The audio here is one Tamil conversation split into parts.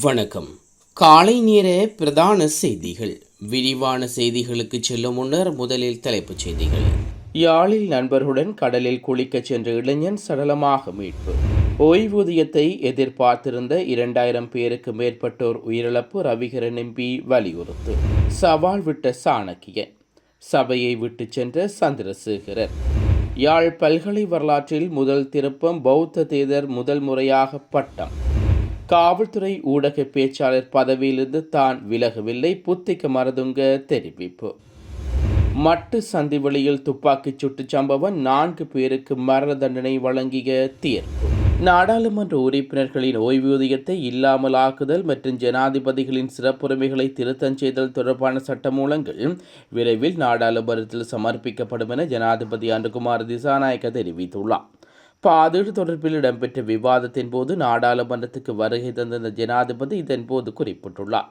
வணக்கம். காலை நேர பிரதான செய்திகள். விரிவான செய்திகளுக்கு செல்லும் முன்னர் முதலில் தலைப்புச் செய்திகள். யாழில் நண்பர்களுடன் கடலில் குளிக்கச் சென்ற இளைஞன் சடலமாக மீட்பு. ஓய்வூதியத்தை எதிர்பார்த்திருந்த இரண்டாயிரம் பேருக்கு மேற்பட்டோர் உயிரிழப்பு ரவிகரன் எம்பி வலியுறுத்து. சவால் விட்ட சாணக்கியன். சபையை விட்டுச் சென்ற சந்திரசேகரர். யாழ் பல்கலை வரலாற்றில் முதல் திருப்பம் பௌத்த தேதர் முதல் முறையாக பட்டம். காவல்துறை ஊடக பேச்சாளர் பதவியிலிருந்து தான் விலகவில்லை. புத்திக்க மரதுங்க தெரிவிப்பு. மட்டு சந்திவெளியில் துப்பாக்கிச் சுட்டு சம்பவம் நான்கு பேருக்கு மரண தண்டனை வழங்கிய தீர்ப்பு. நாடாளுமன்ற உறுப்பினர்களின் ஓய்வூதியத்தை இல்லாமலாக்குதல் மற்றும் ஜனாதிபதிகளின் சிறப்புரிமைகளை திருத்தம் செய்தல் தொடர்பான சட்டமூலங்கள் விரைவில் நாடாளுமன்றத்தில் சமர்ப்பிக்கப்படும் என ஜனாதிபதி அனுகுமார் திசாநாயக்க தெரிவித்துள்ளார். பாதீடு தொடர்பில் இடம்பெற்ற விவாதத்தின் போது நாடாளுமன்றத்துக்கு வருகை தந்திருந்த ஜனாதிபதி இதன்போது குறிப்பிட்டுள்ளார்.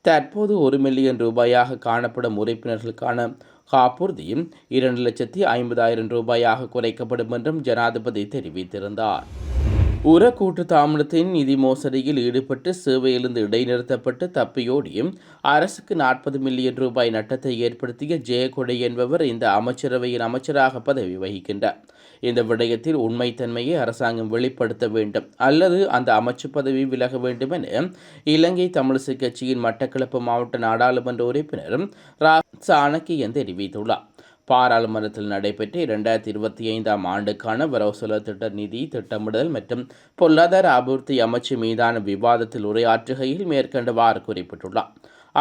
தற்போது ஒரு மில்லியன் ரூபாயாக காணப்படும் உறுப்பினர்களுக்கான காப்புறுதியும் இரண்டு லட்சத்தி ஐம்பதாயிரம் ரூபாயாக குறைக்கப்படும் என்றும் ஜனாதிபதி தெரிவித்திருந்தார். உர கூட்டு தாமதத்தின் நிதி மோசடியில் ஈடுபட்டு சேவையிலிருந்து இடைநிறுத்தப்பட்டு தப்பியோடியும் அரசுக்கு நாற்பது மில்லியன் ரூபாய் நட்டத்தை ஏற்படுத்திய ஜெயகொடை என்பவர் இந்த அமைச்சரவையின் அமைச்சராக பதவி வகிக்கின்றார். இந்த விடயத்தில் உண்மைத்தன்மையை அரசாங்கம் வெளிப்படுத்த வேண்டும். அல்லது அந்த அமைச்சு பதவி விலக வேண்டும் என இலங்கை தமிழிசை கட்சியின் மட்டக்களப்பு மாவட்ட நாடாளுமன்ற உறுப்பினர் ரா. சாணக்கியன் தெரிவித்துள்ளார். பாராளுமன்றத்தில் நடைபெற்ற இரண்டாயிரத்தி இருபத்தி ஐந்தாம் ஆண்டுக்கான வரவு திட்ட நிதி திட்டமிடல் மற்றும் பொருளாதார அபிவிருத்தி அமைச்சு மீதான விவாதத்தில் உரையாற்றுகையில் மேற்கண்டவாறு குறிப்பிட்டுள்ளார்.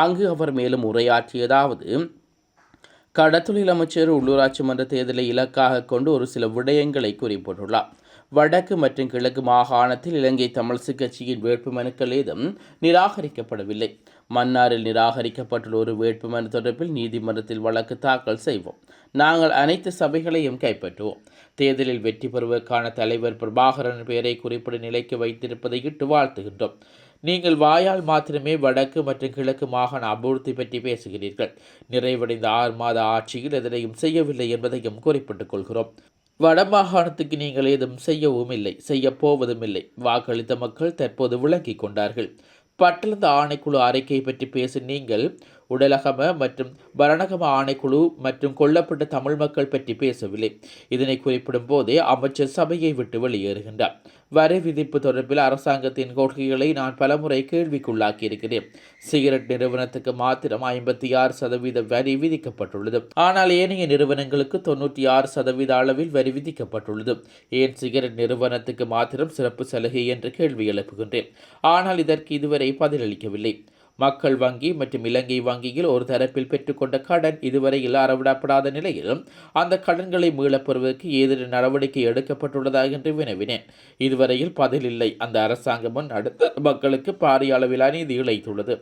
அங்கு அவர் மேலும் உரையாற்றியதாவது கடத்தொழில் அமைச்சர் உள்ளூராட்சி மன்ற தேர்தலை இலக்காக கொண்டு ஒரு சில விடயங்களை குறிப்பிட்டுள்ளார். வடக்கு மற்றும் கிழக்கு மாகாணத்தில் இலங்கை தமிழ்சு கட்சியின் வேட்புமனுக்கள் ஏதும் நிராகரிக்கப்படவில்லை. மன்னாரில் நிராகரிக்கப்பட்டுள்ள ஒரு வேட்புமனு தொடர்பில் நீதிமன்றத்தில் வழக்கு தாக்கல் செய்வோம். நாங்கள் அனைத்து சபைகளையும் கைப்பற்றுவோம். தேர்தலில் வெற்றி பெறுவதற்கான தலைவர் பிரபாகரன் பெயரை குறிப்பிட நிலைக்கு வைத்திருப்பதை இட்டு வாழ்த்துகின்றோம். நீங்கள் வாயால் மாத்திரமே வடக்கு மற்றும் கிழக்கு மாகாண அபிவிருத்தி பற்றி பேசுகிறீர்கள். நிறைவடைந்த ஆறு மாத ஆட்சியில் எதனையும் செய்யவில்லை என்பதையும் குறிப்பிட்டுக் கொள்கிறோம். வடமாகாணத்துக்கு நீங்கள் ஏதும் செய்யவும் இல்லை செய்யப்போவதும் இல்லை வாக்களித்த மக்கள் தற்போது விளங்கிக் கொண்டார்கள். பட்டளந்த ஆணைக்குழு அறிக்கை பற்றி பேசும் நீங்கள் உடலகம மற்றும் பரணகம ஆணைக்குழு மற்றும் கொல்லப்பட்ட தமிழ் மக்கள் பற்றி பேசவில்லை. இதனை குறிப்பிடும் போதே அமைச்சர் சபையை விட்டு வெளியேறுகின்றார். வரி விதிப்பு தொடர்பில் அரசாங்கத்தின் கொள்கைகளை நான் பலமுறை கேள்விக்குள்ளாக்கியிருக்கிறேன். சிகரெட் நிறுவனத்துக்கு மாத்திரம் ஐம்பத்தி ஆறு சதவீத வரி விதிக்கப்பட்டுள்ளது. ஆனால் ஏனைய நிறுவனங்களுக்கு தொண்ணூற்றி ஆறு சதவீத அளவில் வரி விதிக்கப்பட்டுள்ளது. ஏன் சிகரெட் நிறுவனத்துக்கு மாத்திரம் சிறப்பு சலுகை என்று கேள்வி எழுப்புகின்றேன். ஆனால் இதற்கு இதுவரை பதிலளிக்கவில்லை. மக்கள் வங்கி மற்றும் இலங்கை வங்கியில் ஒரு தரப்பில் பெற்றுக்கொண்ட கடன் இதுவரையில் அறவிடப்படாத நிலையில் அந்த கடன்களை மீளப்பெறுவதற்கு ஏதேனும் நடவடிக்கை எடுக்கப்பட்டுள்ளதா என்று வினவினேன். இதுவரையில் பதில் இல்லை அந்த அரசாங்கமும் அடுத்த மக்களுக்கு பாரிய அளவில் அநீதி இழைத்துள்ளது.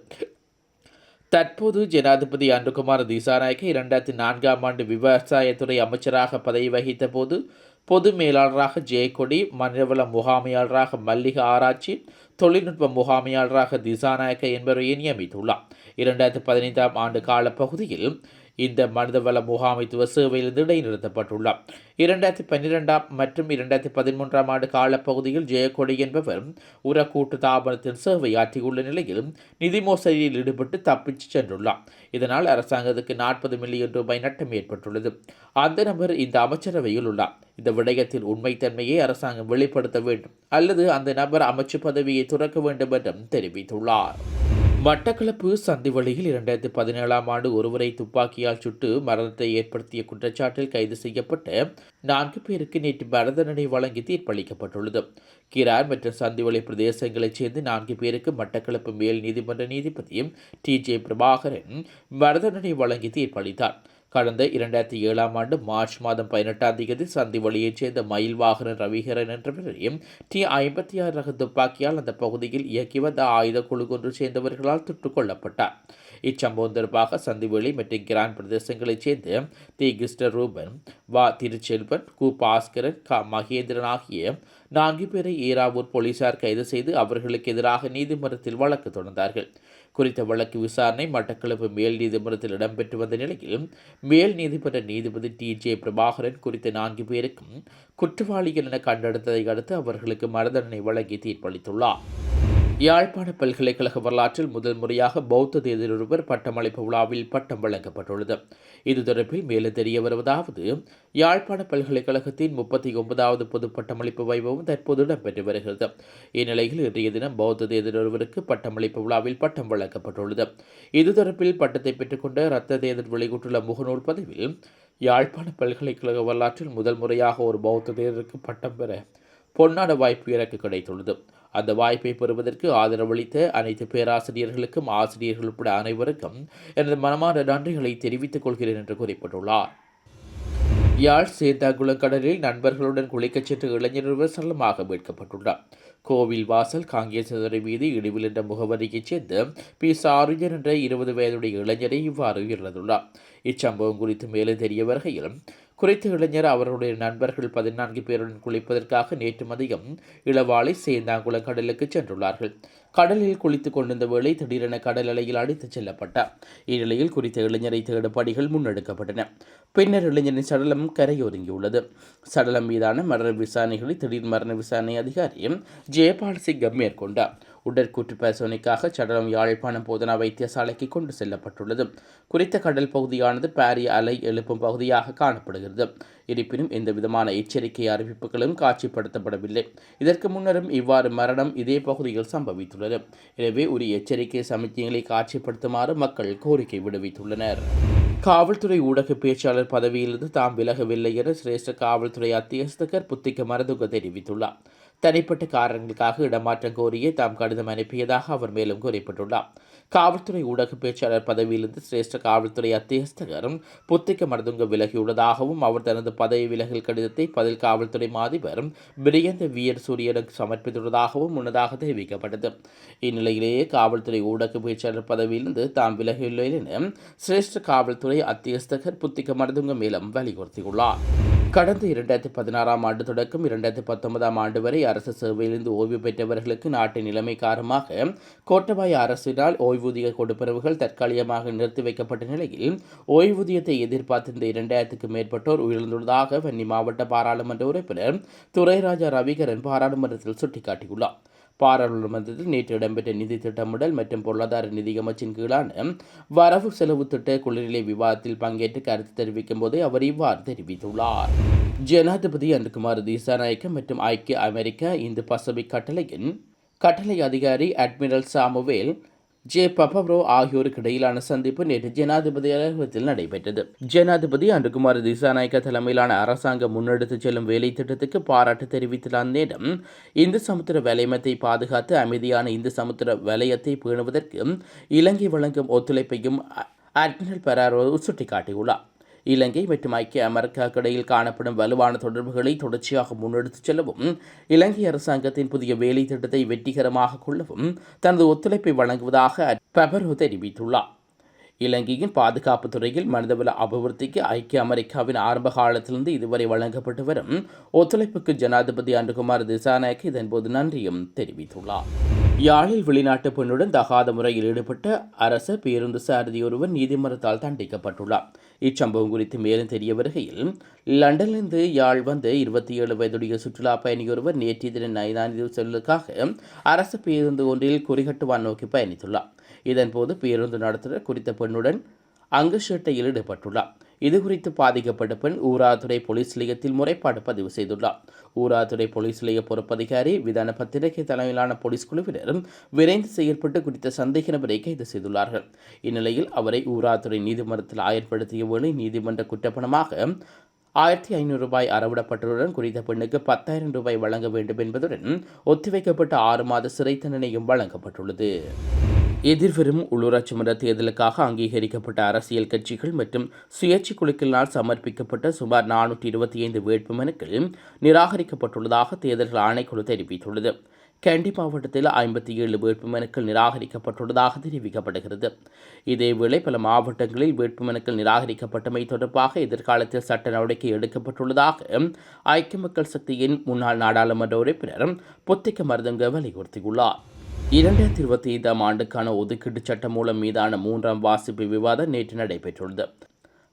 தற்போது ஜனாதிபதி அன்றுகுமார் திசாநாயக்க இரண்டாயிரத்தி நான்காம் ஆண்டு விவசாயத்துறை அமைச்சராக பதவி வகித்த போது பொது மேலாளராக ஜெயக்கொடி மனிதவள முகாமையாளராக மல்லிக ஆராய்ச்சி தொழில்நுட்ப முகாமையாளராக திசாநாயக்க என்பவரை நியமித்துள்ளார். இரண்டாயிரத்தி பதினைந்தாம் ஆண்டு காலப்பகுதியில் இந்த மனிதவள முகாமைத்துவ சேவையிலிருந்து இடைநிறுத்தப்பட்டுள்ளார். இரண்டாயிரத்தி பன்னிரெண்டாம் மற்றும் இரண்டாயிரத்தி பதிமூன்றாம் ஆண்டு காலப்பகுதியில் ஜெயக்கொடி என்பவர் உரக்கூட்டு தாபனத்தில் சேவையாற்றியுள்ள நிலையில் நிதி மோசடியில் ஈடுபட்டு தப்பிச்சு சென்றுள்ளார். இதனால் அரசாங்கத்துக்கு நாற்பது மில்லியன் ரூபாய் நட்டம் ஏற்பட்டுள்ளது. அந்த நபர் இந்த அமைச்சரவையில் உள்ளார். இந்த விடயத்தில் உண்மைத்தன்மையை அரசாங்கம் வெளிப்படுத்த வேண்டும். அல்லது அந்த நபர் அமைச்சு பதவியை துறக்க வேண்டும் என்றும் தெரிவித்துள்ளார். மட்டக்களப்பு சந்திவழியில் இரண்டாயிரத்தி பதினேழாம் ஆண்டு ஒருவரை துப்பாக்கியால் சுட்டு மரணத்தை ஏற்படுத்திய குற்றச்சாட்டில் கைது செய்யப்பட்ட நான்கு பேருக்கு நேற்று மரணதண்டனை வழங்கி தீர்ப்பளிக்கப்பட்டுள்ளது. கிரார் மற்றும் சந்திவளி பிரதேசங்களைச் சேர்ந்து நான்கு பேருக்கு மட்டக்களப்பு மேல் நீதிமன்ற நீதிபதியும் டி ஜே பிரபாகரன் மரணதண்டனை வழங்கி தீர்ப்பளித்தார். கடந்த இரண்டாயிரத்தி ஏழாம் ஆண்டு மார்ச் மாதம் பதினெட்டாம் தேதி சந்தி வழியைச் சேர்ந்த மயில் வாகன ரவிகரன் என்றவரையும் டி ஐம்பத்தி ஆறு ரக துப்பாக்கியால் அந்த பகுதியில் இயக்கி வந்த ஆயுத குழு கொன்று சேர்ந்தவர்களால் சுட்டுக் கொல்லப்பட்டார். இச்சம்பவம் தொடர்பாக சந்திவெளி மற்றும் கிரான் பிரதேசங்களைச் சேர்ந்த தி. கிஸ்டர் ரூபன் வா. திருச்செல்வன் கு. பாஸ்கரன் க. மகேந்திரன் ஆகிய நான்கு பேரை ஈராவூர் போலீசார் கைது செய்து அவர்களுக்கு எதிராக நீதிமன்றத்தில் வழக்கு தொடர்ந்தார்கள். குறித்த வழக்கு விசாரணை மட்டக்களப்பு மேல் நீதிமன்றத்தில் இடம்பெற்று வந்த நிலையில் மேல் நீதிமன்ற நீதிபதி டி. ஜே. பிரபாகரன் குறித்த நான்கு பேருக்கும் குற்றவாளிகள் என கண்டெடுத்ததை அடுத்து அவர்களுக்கு மரணதண்டனை வழங்கி தீர்ப்பளித்துள்ளார். யாழ்ப்பாண பல்கலைக்கழக வரலாற்றில் முதல் முறையாக பௌத்த தேதியொருவர் பட்டமளிப்பு விழாவில் பட்டம் வழங்கப்பட்டுள்ளது. இது தொடர்பில் மேலும் தெரிய வருவதாவது யாழ்ப்பாண பல்கலைக்கழகத்தின் முப்பத்தி ஒன்பதாவது பொது பட்டமளிப்பு வைபவம் தற்போது இடம்பெற்று வருகிறது. இந்நிலையில் இன்றைய தினம் பௌத்த தேதியொருவருக்கு பட்டமளிப்பு விழாவில் பட்டம் வழங்கப்பட்டுள்ளது. இது தொடர்பில் பட்டத்தை பெற்றுக்கொண்ட ரத்த தேதர் வெளியிட்டுள்ள முகநூல் பதிவில் யாழ்ப்பாண பல்கலைக்கழக வரலாற்றில் முதல் முறையாக ஒரு பௌத்த தேதருக்கு பட்டம் பெற பொன்னாட வாய்ப்பு எனக்கு கிடைத்துள்ளது. அந்த வாய்ப்பை பெறுவதற்கு ஆதரவளித்த அனைத்து பேராசிரியர்களுக்கும் ஆசிரியர்கள் உட்பட அனைவருக்கும் எனது மனமான நன்றிகளை தெரிவித்துக் கொள்கிறேன் என்று குறிப்பிட்டுள்ளார். யாழ் சேத்தாங்குளம் கடலில் நண்பர்களுடன் குளிக்கச் சென்ற இளைஞர் ஒருவர் சரளமாக மீட்கப்பட்டுள்ளார். கோவில் வாசல் காங்கேசதுரை மீது இடிவில் என்ற முகவரியைச் சேர்ந்த பி. சாருஜன் என்ற இருபது வயதுடைய இளைஞரை இவ்வாறு உயிரிழந்துள்ளார் இச்சம்பவம் குறித்து மேலும் தெரிய வருகையில் குறித்த இளைஞர் அவருடைய நண்பர்கள் பதினான்கு பேருடன் குளிப்பதற்காக நேற்று மதியம் இளவாலை சேந்தாங்குளம் கடலுக்கு சென்றுள்ளார்கள். கடலில் குளித்துக் கொண்டிருந்த வேளை திடீரென கடல் அலையில் அடித்துச் செல்லப்பட்டார். இந்நிலையில் குறித்த இளைஞரை தேடும் பணிகள் முன்னெடுக்கப்பட்டன. பின்னர் இளைஞரின் சடலம் கரையொதுங்கியுள்ளது. சடலம் மீதான மரண விசாரணைகளை திடீர் மரண விசாரணை அதிகாரி ஜெயபால் சிங்கம் மேற்கொண்டார். உடற்கூற்று பரிசோதனைக்காக சடலம் யாழ்ப்பாணம் போதனா வைத்தியசாலைக்கு கொண்டு செல்லப்பட்டுள்ளது. குறித்த கடல் பகுதியானது பாரிய அலை எழுப்பும் பகுதியாக காணப்படுகிறது. இருப்பினும் எந்த விதமான எச்சரிக்கை அறிவிப்புகளும் காட்சிப்படுத்தப்படவில்லை. இதற்கு முன்னரும் இவ்வாறு மரணம் இதே பகுதியில் சம்பவித்துள்ளது. எனவே உரிய எச்சரிக்கை சமிக்கைகளை காட்சிப்படுத்துமாறு மக்கள் கோரிக்கை விடுவித்துள்ளனர். காவல்துறை ஊடக பேச்சாளர் பதவியிலிருந்து தாம் விலகவில்லை என சிரேஷ்ட காவல்துறை அத்தியஸ்தகர் புத்திக்க மரதுக தெரிவித்துள்ளார். தனிப்பட்ட காரணங்களுக்காக இடமாற்றம் கோரியே தாம் கடிதம் அனுப்பியதாக அவர் மேலும் குறிப்பிட்டுள்ளார். காவல்துறை ஊடக பேச்சாளர் பதவியிலிருந்து சிரேஷ்ட காவல்துறை அத்தியஸ்தகரும் புத்திக்க மருதுங்க விலகியுள்ளதாகவும் அவர் தனது பதவி விலகல் கடிதத்தை பதில் காவல்துறை மாதிபர் பிரியந்த வீர் சூரியனுக்கு சமர்ப்பித்துள்ளதாகவும் முன்னதாக தெரிவிக்கப்பட்டது. இந்நிலையிலேயே காவல்துறை ஊடக பேச்சாளர் பதவியிலிருந்து தாம் விலகியுள்ளேன் என சிரேஷ்ட காவல்துறை அத்தியஸ்தகர் புத்திக்க மருதுங்க மேலும் வலியுறுத்தியுள்ளார். கடந்த இரண்டாயிரத்தி பதினாறாம் ஆண்டு தொடக்கம் இரண்டாயிரத்தி பத்தொன்பதாம் ஆண்டு வரை அரசு சேவையிலிருந்து ஓய்வு பெற்றவர்களுக்கு நாட்டின் நிலைமை காரணமாக கோட்டபாய அரசினால் ஓய்வூதிய கொடுப்பனவுகள் தற்காலிகமாக நிறுத்தி வைக்கப்பட்ட நிலையில் ஓய்வூதியத்தை எதிர்பார்த்திருந்த இரண்டாயிரத்துக்கும் மேற்பட்டோர் உயர்ந்துள்ளதாக வன்னி மாவட்ட பாராளுமன்ற உறுப்பினர் துரைராஜா ரவிகரன் பாராளுமன்றத்தில் சுட்டிக்காட்டியுள்ளார். பாராளுமன்றத்தில் நேற்று இடம்பெற்ற நிதி திட்டமிடல் மற்றும் பொருளாதார நிதி அமைச்சின் கீழான வரவு செலவு திட்ட குளிர்நிலை விவாதத்தில் பங்கேற்று கருத்து தெரிவிக்கும் போதே அவர் இவ்வாறு தெரிவித்துள்ளார். ஜனாதிபதி அன்புகுமார் திசாநாயக்க மற்றும் ஐக்கிய அமெரிக்கா இந்து பசிபிக் கட்டளையின் கட்டளை அதிகாரி அட்மிரல் சாமுவேல் ஜே பபப்ரோ ஆகியோருக்கு இடையிலான சந்திப்பு நேற்று ஜனாதிபதி அலுவலகத்தில் நடைபெற்றது. ஜனாதிபதி அன்றுகுமார் திசாநாயக்க தலைமையிலான அரசாங்கம் முன்னெடுத்துச் செல்லும் வேலை திட்டத்துக்கு பாராட்டு தெரிவித்துள்ள அந்நேரம் இந்து சமுத்திர வலயமத்தை பாதுகாத்து அமைதியான இந்து சமுத்திர வலயத்தை பேணுவதற்கு இலங்கை வழங்கும் ஒத்துழைப்பையும் அட்மிரல் பெராரோ சுட்டிக்காட்டியுள்ளார். இலங்கை மற்றும் ஐக்கிய அமெரிக்காவுக்கு இடையில் காணப்படும் வலுவான தொடர்புகளை தொடர்ச்சியாக முன்னெடுத்துச் செல்லவும் இலங்கை அரசாங்கத்தின் புதிய வேலை திட்டத்தை வெற்றிகரமாக கொள்ளவும் தனது ஒத்துழைப்பை வழங்குவதாக பெபரோ தெரிவித்துள்ளார். இலங்கையின் பாதுகாப்பு துறையில் மனிதவள அபிவிருத்திக்கு ஐக்கிய அமெரிக்காவின் ஆரம்ப காலத்திலிருந்து இதுவரை வழங்கப்பட்டு வரும் ஒத்துழைப்புக்கு ஜனாதிபதி அன்றுகுமார் திசாநாயக் இதன்போது நன்றியும் தெரிவித்துள்ளார். யாழில் வெளிநாட்டு பெண்ணுடன் தகாத முறையில் ஈடுபட்ட அரச பேருந்து சாரதி ஒருவர் நீதிமன்றத்தால் தண்டிக்கப்பட்டுள்ளார் இச்சம்பவம் குறித்து மேலும் தெரிய வருகையில் லண்டனிலிருந்து யாழ் வந்த இருபத்தி ஏழு வயதுடைய சுற்றுலா பயணியொருவர் நேற்றைய தினம் ஐந்தாம் செல்லுக்காக அரசு பேருந்து ஒன்றில் குறிகட்டுவான் நோக்கி பயணித்துள்ளார் இதன்போது பேருந்து நடத்துகிற குறித்த பெண்ணுடன் அங்கு சீட்டையில் ஈடுபட்டுள்ளார் இதுகுறித்து பாதிக்கப்பட்ட பெண் ஊராதுறை போலீஸ் நிலையத்தில் முறைப்பாடு பதிவு செய்துள்ளார். ஊராதுறை போலீஸ் நிலைய பொறுப்பதிகாரி விதான பத்திரிகை தலைமையிலான போலீஸ் குழுவினரும் விரைந்து செயற்பட்டு குறித்த சந்தேக நபரை கைது செய்துள்ளார்கள். இந்நிலையில் அவரை ஊராதுறை நீதிமன்றத்தில் ஆயர்படுத்திய வேளை நீதிமன்ற குற்றப்பணமாக ஆயிரத்தி ஐநூறு ரூபாய் அறவிடப்பட்டதுடன் குறித்த பெண்ணுக்கு பத்தாயிரம் ரூபாய் வழங்க வேண்டும் என்பதுடன் ஒத்திவைக்கப்பட்ட ஆறு மாத சிறை தண்டனையும் வழங்கப்பட்டுள்ளது. எதிர்வரும் உள்ளூராட்சி மன்ற தேர்தலுக்காக அங்கீகரிக்கப்பட்ட அரசியல் கட்சிகள் மற்றும் சுயேட்சை குழுக்களினால் சமர்ப்பிக்கப்பட்ட சுமார் நானூற்றி இருபத்தி ஐந்து வேட்புமனுக்கள் நிராகரிக்கப்பட்டுள்ளதாக தேர்தல்கள் ஆணைக்குழு தெரிவித்துள்ளது. கேண்டி மாவட்டத்தில் ஐம்பத்தி ஏழு வேட்புமனுக்கள் நிராகரிக்கப்பட்டுள்ளதாக தெரிவிக்கப்படுகிறது. இதேவேளை பல மாவட்டங்களில் வேட்புமனுக்கள் நிராகரிக்கப்பட்டமை தொடர்பாக எதிர்காலத்தில் சட்ட நடவடிக்கை எடுக்கப்பட்டுள்ளதாக ஐக்கிய மக்கள் சக்தியின் முன்னாள் நாடாளுமன்ற உறுப்பினர் புத்திக்க மருதங்க வலியுறுத்தியுள்ளார். இரண்டாயிரத்தி இருபத்தி ஐந்தாம் ஆண்டுக்கான ஒதுக்கீட்டு சட்ட மூலம் மீதான மூன்றாம் வாசிப்பு விவாதம் நேற்று நடைபெற்றுள்ளது.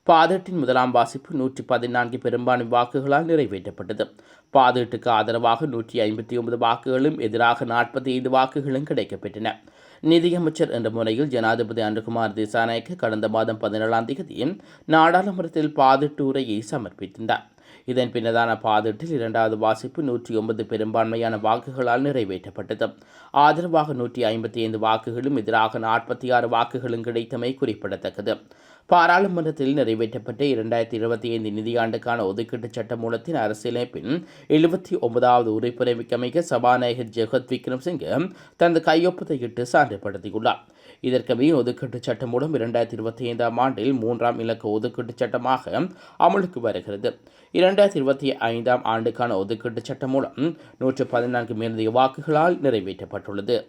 பாதீட்டின் முதலாம் வாசிப்பு நூற்றி பதினான்கு பெரும்பான்மை வாக்குகளால் நிறைவேற்றப்பட்டது. பாதீட்டுக்கு ஆதரவாக நூற்றி ஐம்பத்தி ஒன்பது வாக்குகளும் எதிராக நாற்பத்தி ஐந்து வாக்குகளும் கிடைக்கப்பெற்றன. நிதியமைச்சர் என்ற முறையில் ஜனாதிபதி அனுகுமார் திசாநாயக்கு கடந்த மாதம் பதினேழாம் தேதி நாடாளுமன்றத்தில் பாதிட்டு உரையை சமர்ப்பித்திருந்தார். இதன் பின்னதான பாதிட்டில் இரண்டாவது வாசிப்பு நூற்றி ஒன்பது பெரும்பான்மையான வாக்குகளால் நிறைவேற்றப்பட்டது. ஆதரவாக நூற்றி ஐம்பத்தி ஐந்து வாக்குகளும் எதிராக நாற்பத்தி ஆறு வாக்குகளும் கிடைத்தமை குறிப்பிடத்தக்கது. பாராளுமன்றத்தில் நிறைவேற்றப்பட்ட இரண்டாயிரத்தி இருபத்தி ஐந்து நிதியாண்டுக்கான ஒதுக்கீட்டு சட்ட மூலத்தின் அரசியலமைப்பின் எழுபத்தி ஒன்பதாவது உறுப்பினமிக்கமைக்க சபாநாயகர் ஜெகத் விக்ரம்சிங்கே தனது கையொப்பத்தை இட்டு சான்றுபடுத்தியுள்ளார். இதற்கவே ஒதுக்கீட்டு சட்டம் மூலம் இரண்டாயிரத்தி இருபத்தி ஐந்தாம் ஆண்டில் மூன்றாம் இலக்க ஒதுக்கீட்டு சட்டமாக அமலுக்கு வருகிறது. இரண்டாயிரத்தி இருபத்தி ஐந்தாம் ஆண்டுக்கான ஒதுக்கீட்டு சட்டம் மூலம் நூற்று பதினான்கு மேலதிக வாக்குகளால் நிறைவேற்றப்பட்டுள்ளது.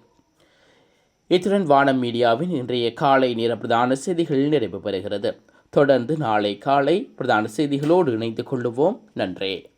இத்துடன் வானம் மீடியாவின் இன்றைய காலை நேர பிரதான செய்திகள் நிறைவு பெறுகிறது. தொடர்ந்து நாளை காலை பிரதான செய்திகளோடு இணைந்து கொள்ளுவோம். நன்றி.